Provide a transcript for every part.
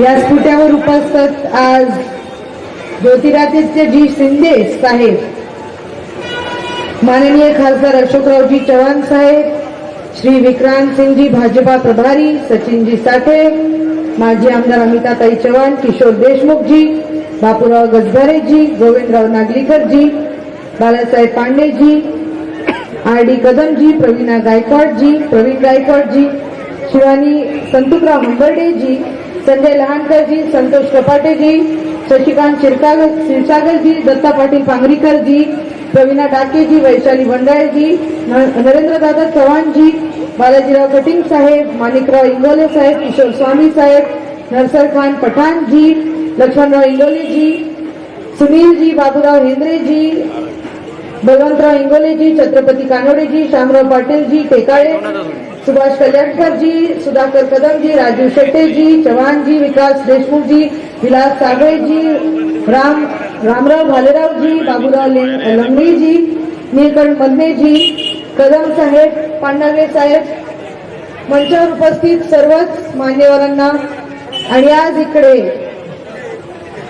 या स्फुट्यावर उपस्थित आज ज्योतिरादित्य जी शिंदे साहेब माननीय खासदार अशोकरावजी चव्हाण साहेब श्री विक्रांत सिंगजी भाजपा प्रभारी सचिनजी साठे माजी आमदार अमिताताई चव्हाण किशोर देशमुखजी बापूराव गजबारेजी गोविंदराव नागलीकरजी बालासाहेब पांडेजी आर डी कदमजी प्रवीणा गायकवाडजी प्रवीण गायकवाडजी शिवानी संतुकराव हंबर्डेजी संजय लहानकरजी संतोष कपाटेजी शशिकांत शिरकागर क्षीरसागरजी दत्ता पाटील पांगरीकरजी प्रवीणा डाकेजी वैशाली बंडाळेजी नरेंद्रदादा चव्हाणजी बालाजीराव कटिंग साहेब माणिकराव इंगोले साहेब किशोर स्वामी साहेब नरसर खान पठाणजी लक्ष्मणराव इंगोलेजी सुनीलजी बाबूराव हेंद्रेजी बलवंतराव इंगोलेजी छत्रपती कानोडेजी शामराव पाटीलजी टेकाळे सुभाष कल्याणकरजी सुधाकर कदमजी राजू शेटेजी चव्हाणजी विकास देशमुखजी विलास सागळेजी राम रामराव भालेरावजी बाबूराव ले- लंगडेजी नीलकंठ मदनेजी कदम साहेब पांडवे साहेब मंचावर उपस्थित सर्वच मान्यवरांना आणि आज इकडे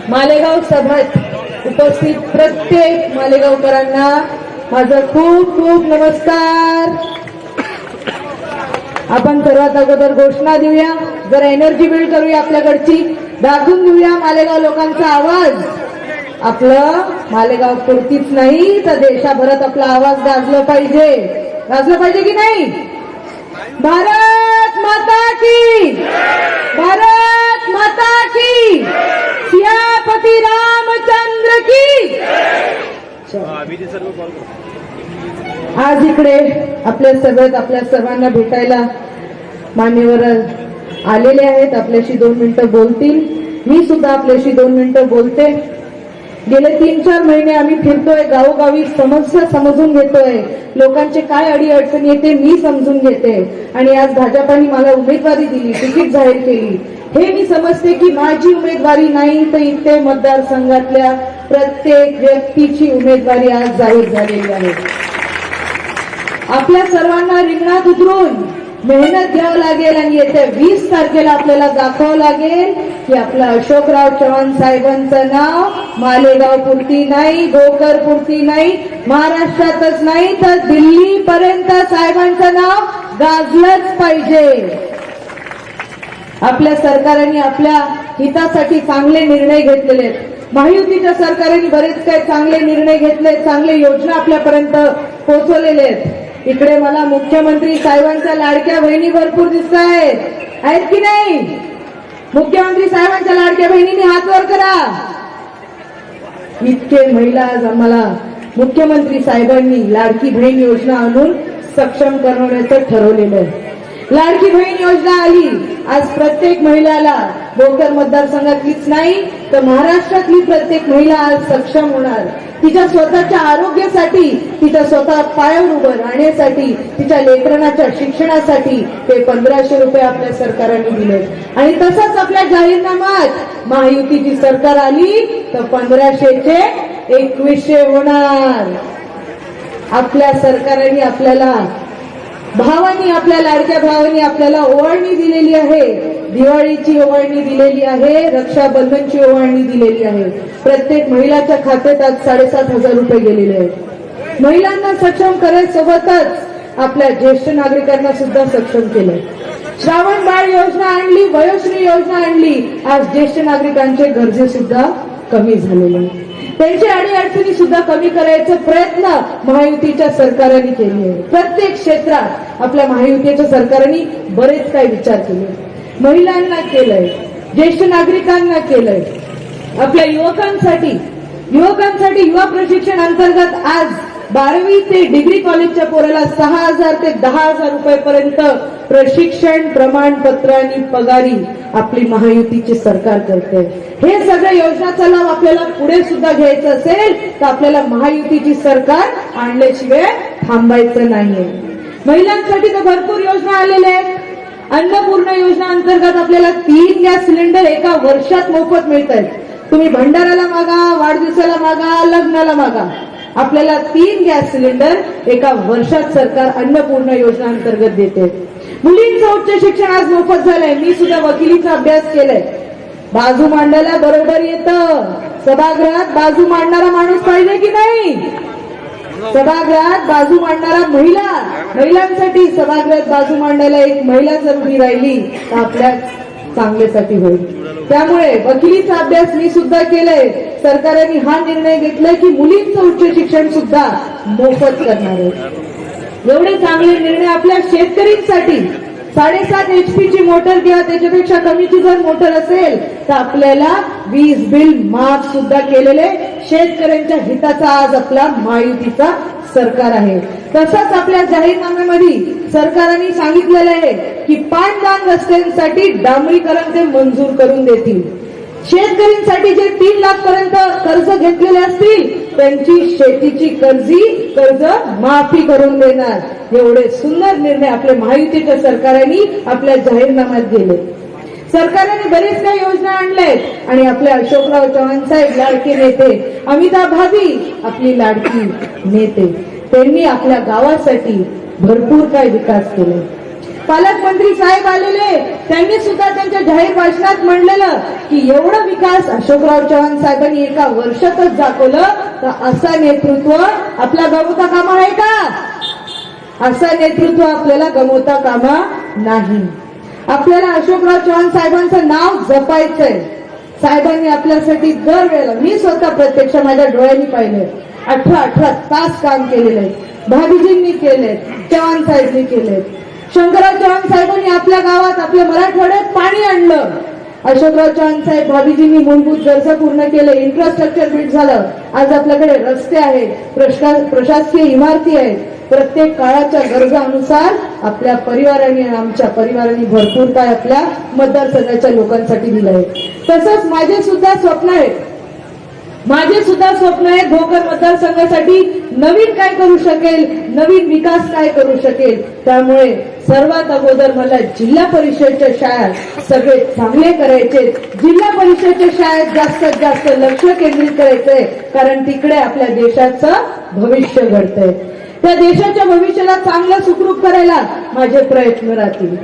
मालेगाव सभेत उपस्थित प्रत्येक मालेगावकरांना माझा खूप खूप नमस्कार. आपण सर्वात अगोदर घोषणा देऊया. जरा एनर्जी बिल्ड करूया आपल्याकडची दाखवून देऊया मालेगाव लोकांचा आवाज. आपलं मालेगाव पुरतीच नाही तर देशाभरात आपला आवाज गाजला पाहिजे. गाजलं पाहिजे की नाही? भारत माता की भारत माता की सियापती रामचंद्र की आज इकडे आपल्या सगळ्यात आपल्या सर्वांना भेटायला मान्यवर आलेले आहेत. आपल्याशी दोन मिनिटं बोलतील. मी सुद्धा आपल्याशी दोन मिनिटं बोलते. गेले तीन चार महिने आम्ही फिरतोय गावोगावी समस्या समजून घेतोय. लोकांचे काय अडी अडचणी येते मी समजून घेते. आणि आज भाजपाने मला उमेदवारी दिली तिकीट जाहीर केली. हे मी समजते की माझी उमेदवारी नाही तर इथे मतदारसंघातल्या प्रत्येक व्यक्तीची उमेदवारी आज जाहीर झालेली आहे. आपल्या सर्वांना रिंगणात उतरून मेहनत घ्यावं लागेल आणि येत्या वीस तारखेला आपल्याला दाखवावं लागेल की आपलं अशोकराव चव्हाण साहेबांचं नाव मालेगाव पुरती नाही गोकर पुरती नाही महाराष्ट्रातच नाही तर दिल्ली पर्यंत साहेबांचं नाव गाजलंच पाहिजे. आपल्या सरकारने आपल्या हितासाठी चांगले निर्णय घेतलेले आहेत. महायुतीच्या सरकारने बरेच काही चांगले निर्णय घेतले चांगले योजना आपल्यापर्यंत पोहोचवलेले आहेत. इकडे मला मुख्यमंत्री साहेबांच्या लाडक्या बहिणी भरपूर दिसत आहेत आहेत की नाही? मुख्यमंत्री साहेबांच्या लाडक्या बहिणींनी हात वर करा. इतके महिला आज आम्हाला मुख्यमंत्री साहेबांनी लाडकी बहीण योजना आणून सक्षम करण्याचं ठरवलेलं आहे. लाडकी बहीण योजना आली. आज प्रत्येक महिलाला भोकर मतदारसंघातलीच नाही तर महाराष्ट्रातली प्रत्येक महिला आज सक्षम होणार. तिच्या स्वतःच्या आरोग्यासाठी तिच्या स्वतः पायावर उभं राहण्यासाठी तिच्या लेखनाच्या शिक्षणासाठी ते पंधराशे रुपये आपल्या सरकारने दिले आणि तसंच आपल्या जाहीरनामात महायुतीची सरकार आली तर पंधराशेचे एकवीसशे होणार. आपल्या सरकारने आपल्याला भावानी आपल्या लाडक्या भावानी आपल्याला ओवाळणी दिलेली आहे. दिवाळीची ओवाळणी दिलेली आहे. रक्षाबंधनची ओवाळणी दिलेली आहे. प्रत्येक महिलाच्या खात्यात आज साडेसात हजार रुपये गेलेले आहेत. महिलांना सक्षम करायसोबतच आपल्या ज्येष्ठ नागरिकांना सुद्धा सक्षम केलंय. श्रावण बाळ योजना आणली वयोश्री योजना आणली. आज ज्येष्ठ नागरिकांचे गरजे सुद्धा कमी झालेले त्यांच्या त्यांची अडचणी सुद्धा कमी करायचा प्रयत्न महायुतीच्या सरकारने केले आहे प्रत्येक क्षेत्रात आपल्या महायुतीच्या सरकारने बरेच काही विचार केले. महिलांना केलंय ज्येष्ठ नागरिकांना केलंय. आपल्या युवकांसाठी युवकांसाठी युवा प्रशिक्षण अंतर्गत आज बारावी ते डिग्री कॉलेजच्या पोराला सहा हजार ते दहा हजार रुपयापर्यंत प्रशिक्षण प्रमाणपत्र आणि पगारी आपली महायुतीची सरकार करते. हे सगळ्या योजनाचा लाभ आपल्याला पुढे सुद्धा घ्यायचं असेल तर आपल्याला महायुतीची सरकार आणल्याशिवाय थांबायचं नाहीये. महिलांसाठी तर भरपूर योजना आलेल्या आहेत. अन्नपूर्ण योजना अंतर्गत आपल्याला तीन गॅस सिलेंडर एका वर्षात मोफत मिळत आहेत तुम्ही भंडाराला मागा वाढदिवसाला मागा लग्नाला मागा. आपल्याला तीन गॅस सिलेंडर एका वर्षात सरकार अन्नपूर्ण योजना अंतर्गत देते. मुलींचं उच्च शिक्षण आज मोफत झालंय. मी सुद्धा वकिलीचा अभ्यास केलाय. बाजू मांडायला बरोबर येत. सभागृहात बाजू मांडणारा माणूस पाहिजे की नाही? सभागृहात बाजू मांडणारा महिला. महिलांसाठी सभागृहात बाजू मांडायला एक महिला जर उभी राहिली. तर आपल्या चांगल्यासाठी होईल. त्यामुळे वकिलीचा अभ्यास मी सुद्धा केलाय. सरकारने हा निर्णय घेतलाय की मुलींचं उच्च शिक्षण सुद्धा मोफत करणार आहे. एवढे चांगले निर्णय आपल्या शेतकरींसाठी साडेसात एचपी ची मोटर किंवा त्याच्यापेक्षा कमीची जर मोटर असेल तर आपल्याला वीज बिल माफ सुद्धा केलेले शेतकऱ्यांच्या हिताचा आज आपला महायुतीचा सरकार आहे. तसंच आपल्या जाहीरनाम्यामध्ये सरकारने सांगितलेलं आहे की पाणदान रस्त्यांसाठी डांबरीकरण ते मंजूर करून देतील. शेतकऱ्यांसाठी जे तीन लाख पर्यंत कर्ज घेतलेले असतील त्यांची शेतीची कर्जी कर्ज माफी करून देणार. एवढे सुंदर निर्णय आपल्या महायुतीच्या सरकारांनी आपल्या जाहीरनाम्यात गेले सरकारने बरेच काही योजना आणल्या आहेत आणि आपले अशोकराव चव्हाण साहेब लाडके नेते अमिताभ भाभी आपली लाडकी नेते. त्यांनी आपल्या गावासाठी भरपूर काही विकास केले. पालकमंत्री साहेब आलेले त्यांनी सुद्धा त्यांच्या जाहीर भाषणात म्हणलेलं की एवढं विकास अशोकराव चव्हाण साहेबांनी एका वर्षातच दाखवलं तर असं नेतृत्व आपला गमवता कामा आहे का? असं नेतृत्व आपल्याला गमवता कामा नाही. आपल्याला अशोकराव चव्हाण साहेबांचं नाव जपायचंय. साहेबांनी आपल्यासाठी दरवेळेला मी स्वतः प्रत्यक्ष माझ्या डोळ्यांनी पाहिले अठरा अठरा तास काम केलेलं आहे भाभीजींनी केले चव्हाण साहेबनी केले शंकरराव चव्हाण साहेबांनी आपल्या गावात आपल्या मराठवाड्यात पाणी आणलं. अशोकराव चव्हाण साहेब भाभीजींनी मूलभूत गरजा पूर्ण केले इन्फ्रास्ट्रक्चर बिल्ड झालं. आज आपल्याकडे रस्ते आहेत प्रशा- प्रशासकीय इमारती आहेत. प्रत्येक काळाच्या गरजानुसार आपल्या परिवाराने आणि आमच्या परिवाराने भरपूर काय आपल्या मतदारसंघाच्या लोकांसाठी दिलं आहे तसंच माझे सुद्धा स्वप्न आहे माझे सुद्धा स्वप्न आहे भोकर मतदारसंघासाठी नवीन काय करू शकेल नवीन विकास काय करू शकेल. त्यामुळे सर्वात अगोदर मला जिल्हा परिषदच्या शाळा सगळे चांगले करायचे जिल्हा परिषदच्या शाळेत जास्तीत जास्त लक्ष केंद्रित करायचंय कारण तिकडे आपल्या देशाचं भविष्य घडतंय. त्या देशाच्या भविष्याला चांगलं सुखरूप करायला माझे प्रयत्न राहतील.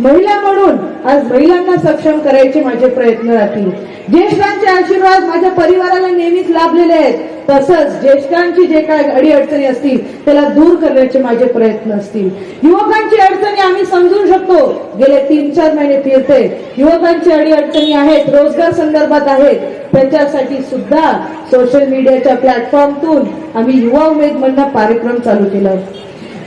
महिला म्हणून आज महिलांना सक्षम करायचे माझे प्रयत्न राहतील. ज्येष्ठांचे आशीर्वाद माझ्या परिवाराला नेहमीच लाभलेले आहेत. तसंच ज्येष्ठांची जे काय अडीअडचणी असतील त्याला दूर करण्याचे माझे प्रयत्न असतील. युवकांची अडचणी आम्ही समजून शकतो. गेले तीन चार महिने फिरते. युवकांची अडीअडचणी आहेत रोजगार संदर्भात आहेत. त्याच्यासाठी सुद्धा सोशल मीडियाच्या प्लॅटफॉर्मतून आम्ही युवा उमेद म्हणणं कार्यक्रम चालू केला.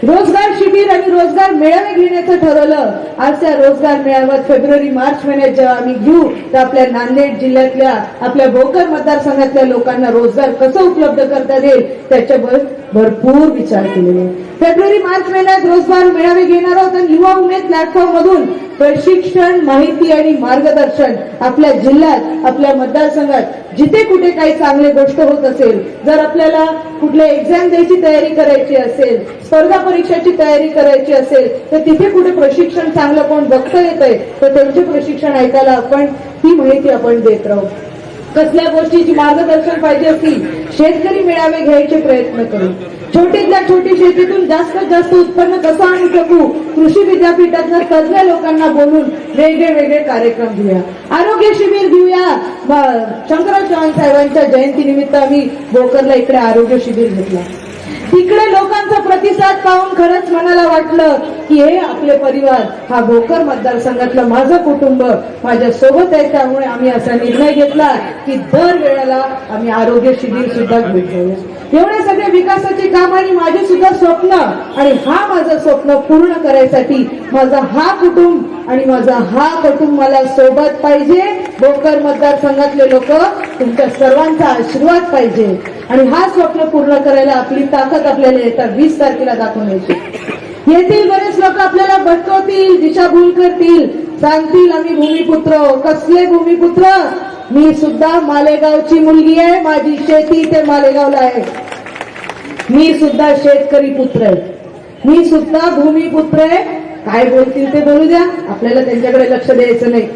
रोजगार शिबिर आणि रोजगार मेळावे घेण्याचं ठरवलं. आज त्या रोजगार मेळाव्यात फेब्रुवारी मार्च महिन्यात जेव्हा आम्ही घेऊ तर आपल्या नांदेड जिल्ह्यातल्या आपल्या भोकर मतदारसंघातल्या लोकांना रोजगार कसं उपलब्ध करता येईल त्याच्यावर भरपूर विचार केलेले. फेब्रुवारी मार्च महिन्यात रोजगार मेळावे घेणार आहोत आणि युवा उमेद प्लॅटफॉर्म मधून प्रशिक्षण माहिती आणि मार्गदर्शन आपल्या जिल्ह्यात आपल्या मतदारसंघात जिथे कुठे काही चांगली गोष्ट होत असेल जर आपल्याला कुठल्या एक्झाम द्यायची तयारी करायची असेल स्पर्धा परीक्षाची तयारी करायची असेल तर तिथे कुठे प्रशिक्षण चांगलं कोण बघता येत आहे तर त्यांचे प्रशिक्षण ऐकायला आपण ती माहिती आपण देत राहू. कसल्या गोष्टीची मार्गदर्शन पाहिजे असतील शेतकरी मेळावे घ्यायचे प्रयत्न करू. छोटीतल्या छोटी शेतीतून जास्तीत जास्त उत्पन्न कसं आणू शकू कृषी विद्यापीठातल्या तज्ञ लोकांना बोलून वेगळे वेगळे कार्यक्रम घेऊया. आरोग्य शिबिर घेऊया. ब- साहेबांच्या चव्हाण साहेबांच्या जयंतीनिमित्त आम्ही भोकरला इकडे आरोग्य शिबिर घेतला. तिकडे लोकांचा प्रतिसाद पाहून खरंच मनाला वाटलं की हे आपले परिवार हा भोकर मतदारसंघातलं माझं कुटुंब माझ्या सोबत आहे. त्यामुळे आम्ही असा निर्णय घेतला की दर वेळेला आम्ही आरोग्य शिबिर सुद्धा घेऊन एवढे सगळे विकासाचे काम आणि माझे सुद्धा स्वप्न आणि हा माझं स्वप्न पूर्ण करायसाठी माझा हा कुटुंब आणि माझा हा कुटुंब मला सोबत पाहिजे. भोकर मतदारसंघातले लोक तुमच्या सर्वांचा आशीर्वाद पाहिजे. आणि हा स्वप्न पूर्ण करायला आपली ताकद आपल्याला येतात वीस तारखेला दाखवून यायची. येथील बरेच लोक आपल्याला भटकवतील दिशाभूल करतील. सांगतील आम्ही भूमिपुत्र कसले भूमिपुत्र? मी सुद्धा मालेगावची मुलगी आहे माझी शेती ते मालेगावला आहे. मी सुद्धा शेतकरी पुत्र आहे. मी सुद्धा भूमिपुत्र आहे. काय बोलतील ते बोलू द्या. आपल्याला त्यांच्याकडे लक्ष द्यायचं नाही.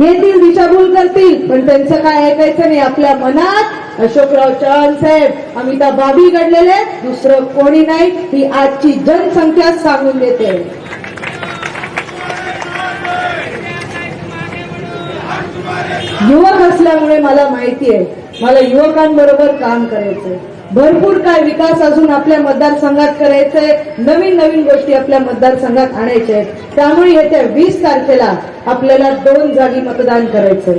येतील दिशाभूल करतील पण त्यांचं काय ऐकायचं नाही आपल्या मनात. अशोकराव चव्हाण साहेब अमिताभ बाबी घडलेले दुसरं कोणी नाही ही आजची जनसंख्या सांगून देते. युवक असल्यामुळे मला माहिती आहे मला युवकांबरोबर काम करायचंय. भरपूर काय विकास अजून आपल्या मतदारसंघात करायचंय. नवीन नवीन गोष्टी आपल्या मतदारसंघात आणायच्या आहेत. त्यामुळे येत्या वीस तारखेला आपल्याला दोन जागी मतदान करायचंय.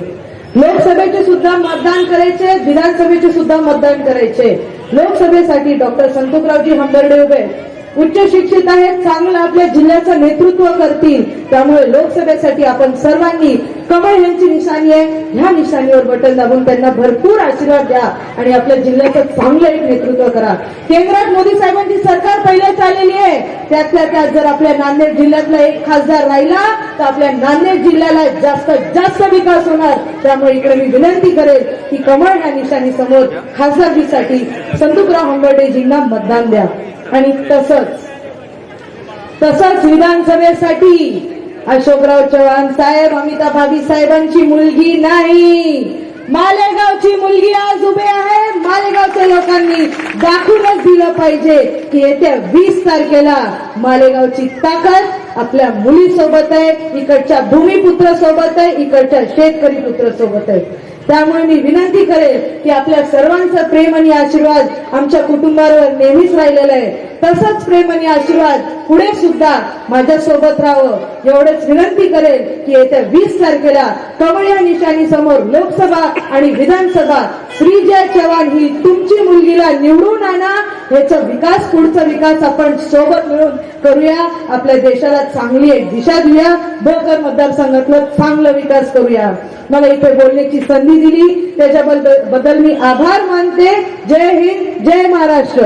लोकसभेचे सुद्धा मतदान करायचे विधानसभेचे सुद्धा मतदान करायचे लोकसभेसाठी डॉक्टर संतोषरावजी हंबर्डे उभे उच्च शिक्षित आहेत चांगलं आपल्या जिल्ह्याचं नेतृत्व करतील. त्यामुळे लोकसभेसाठी आपण सर्वांनी कमळ यांची निशाणी आहे. ह्या निशाणीवर बटन दाबून त्यांना भरपूर आशीर्वाद द्या आणि आपल्या जिल्ह्याचं चांगलं एक नेतृत्व करा. केंद्रात मोदी साहेबांची सरकार पहिल्याच आलेली आहे. त्यातल्या त्यात जर आपल्या नांदेड जिल्ह्यातला एक खासदार राहिला तर आपल्या नांदेड जिल्ह्याला जास्त जास्त विकास होणार. त्यामुळे इकडे मी विनंती करेल की कमळ ह्या निशाणी समोर खासदारकीसाठी संतुकराव हंबर्डेजींना मतदान द्या. आणि तसंच तसंच विधानसभेसाठी अशोकराव चव्हाण साहेब अमिता भाभी साहेबांची मुलगी नाही. मालेगावची मुलगी आज उभे आहे. मालेगावच्या लोकांनी दाखवूनच दिलं पाहिजे की येत्या वीस तारखेला मालेगावची ताकद आपल्या मुलीसोबत आहे इकडच्या भूमिपुत्र सोबत आहे इकडच्या शेतकरी पुत्र सोबत आहे. त्यामुळे मी विनंती करेल की आपल्या सर्वांचा प्रेम आणि आशीर्वाद आमच्या कुटुंबावर नेहमीच राहिलेलं आहे. तसंच प्रेम आणि आशीर्वाद पुढे सुद्धा माझ्या सोबत राहावं. एवढंच विनंती करेल की येत्या वीस तारखेला कमळ या निशाणी समोर लोकसभा आणि विधानसभा श्रीजय चव्हाण ही तुमची मुलगीला निवडून आणा. याचा विकास पुढचा विकास आपण सोबत मिळून करूया. आपल्या देशाला चांगली एक दिशा देऊया. भोकर मतदारसंघातलं चांगला विकास करूया. मला इथे बोलण्याची संधी दिली. त्याच्याबद्दल बद्दल मी आभार मानते. जय हिंद जय महाराष्ट्र.